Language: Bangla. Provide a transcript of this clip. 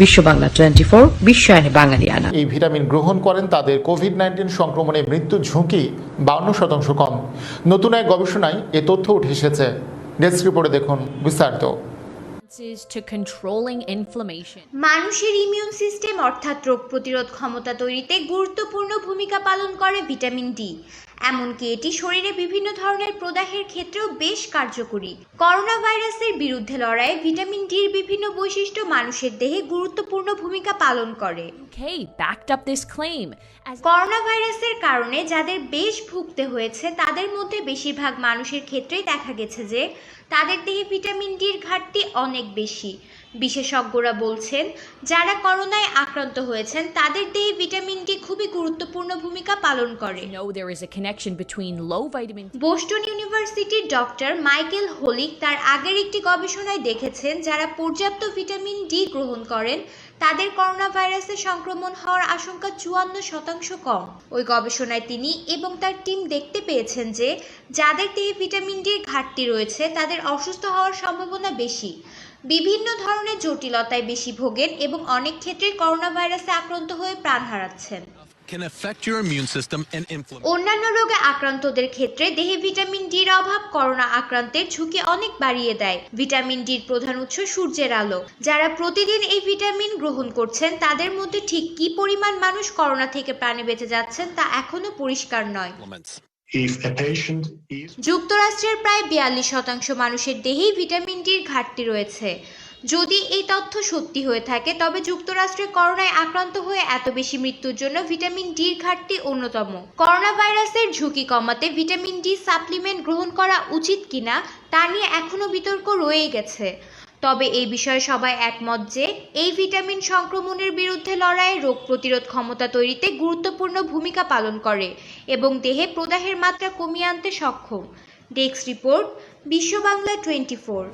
বিশ্ব বাংলা টোয়েন্টি ফোর বিশ্বায়নে বাঙালিয়ানা। এই ভিটামিন গ্রহণ করেন তাদের কোভিড নাইন্টিন সংক্রমণে মৃত্যুর ঝুঁকি বাউন্ন শতাংশ কম। নতুন এক গবেষণায় এ তথ্য উঠে এসেছে। ডেস্ক রিপোর্টে দেখুন বিস্তারিত। To মানুষের ইমিউন সিস্টেম অর্থাৎ রোগ প্রতিরোধ ক্ষমতা তৈরিতে গুরুত্বপূর্ণ ভূমিকা পালন করে ভিটামিন ডি। এমনকি এটি শরীরে বিভিন্ন ধরনের প্রদাহের ক্ষেত্রেও বেশ কার্যকরী। করোনা ভাইরাসের বিরুদ্ধে লড়াইয়ে ভিটামিন ডির বিভিন্ন বৈশিষ্ট্য মানুষের দেহে গুরুত্বপূর্ণ ভূমিকা পালন করে। করোনা ভাইরাসের কারণে যাদের বেশ ভুগতে হয়েছে তাদের মধ্যে বেশিরভাগ মানুষের ক্ষেত্রেই দেখা গেছে যে তাদের দেহে ভিটামিন ডির ঘাটতি অনেক বেশি। বিশেষজ্ঞরা বলছেন যারা করোনায় আক্রান্ত হয়েছেন তাদের দেহে ভিটামিন ডি খুবই গুরুত্বপূর্ণ ভূমিকা পালন করে। বোস্টন ইউনিভার্সিটির ডক্টর মাইকেল হোলিক তার আগের একটি গবেষণায় দেখেছেন যারা পর্যাপ্ত ভিটামিন ডি গ্রহণ করেন তাদের করোনা ভাইরাসে সংক্রমণ হওয়ার আশঙ্কা চুয়ান্ন শতাংশ কম। ওই গবেষণায় তিনি এবং তার টিম দেখতে পেয়েছেন যে যাদের দেহে ভিটামিন ডির ঘাটতি রয়েছে তাদের অসুস্থ হওয়ার সম্ভাবনা বেশি। বিভিন্ন ধরনের জটিলতায় বেশি ভোগেন এবং অনেক ক্ষেত্রে করোনা ভাইরাসে আক্রান্ত হয়ে প্রাণ হারাচ্ছেন. অন্যান্য রোগে আক্রান্তদের ক্ষেত্রে দেহে ভিটামিন ডির অভাব করোনা আক্রান্তের ঝুঁকি অনেক বাড়িয়ে দেয়। ভিটামিন ডির প্রধান উৎস সূর্যের আলো। যারা প্রতিদিন এই ভিটামিন গ্রহণ করছেন তাদের মধ্যে ঠিক কি পরিমাণ মানুষ করোনা থেকে প্রাণে বেঁচে যাচ্ছেন তা এখনও পরিষ্কার নয়। যুক্তরাষ্ট্রের প্রায় বিয়াল্লিশ শতাংশ মানুষের দেহেই ভিটামিন ডির ঘাটতি রয়েছে। যদি এই তথ্য সত্যি হয়ে থাকে, তবে যুক্তরাষ্ট্রে করোনায় আক্রান্ত হয়ে এত বেশি মৃত্যুর জন্য ভিটামিন ডির ঘাটতি অন্যতম। করোনা ভাইরাসের ঝুঁকি কমাতে ভিটামিন ডি সাপ্লিমেন্ট গ্রহণ করা উচিত কিনা, তা নিয়ে এখনও বিতর্ক রয়েই গেছে। তবে এই বিষয়ে সবাই একমত যে এই ভিটামিন সংক্রমণের বিরুদ্ধে লড়াইয়ে রোগ প্রতিরোধ ক্ষমতা তৈরিতে গুরুত্বপূর্ণ ভূমিকা পালন করে এবং দেহে প্রদাহের মাত্রা কমিয়ে আনতে সক্ষম ডেস্ক রিপোর্ট, বিশ্ব বাংলা টোয়েন্টি ফোর.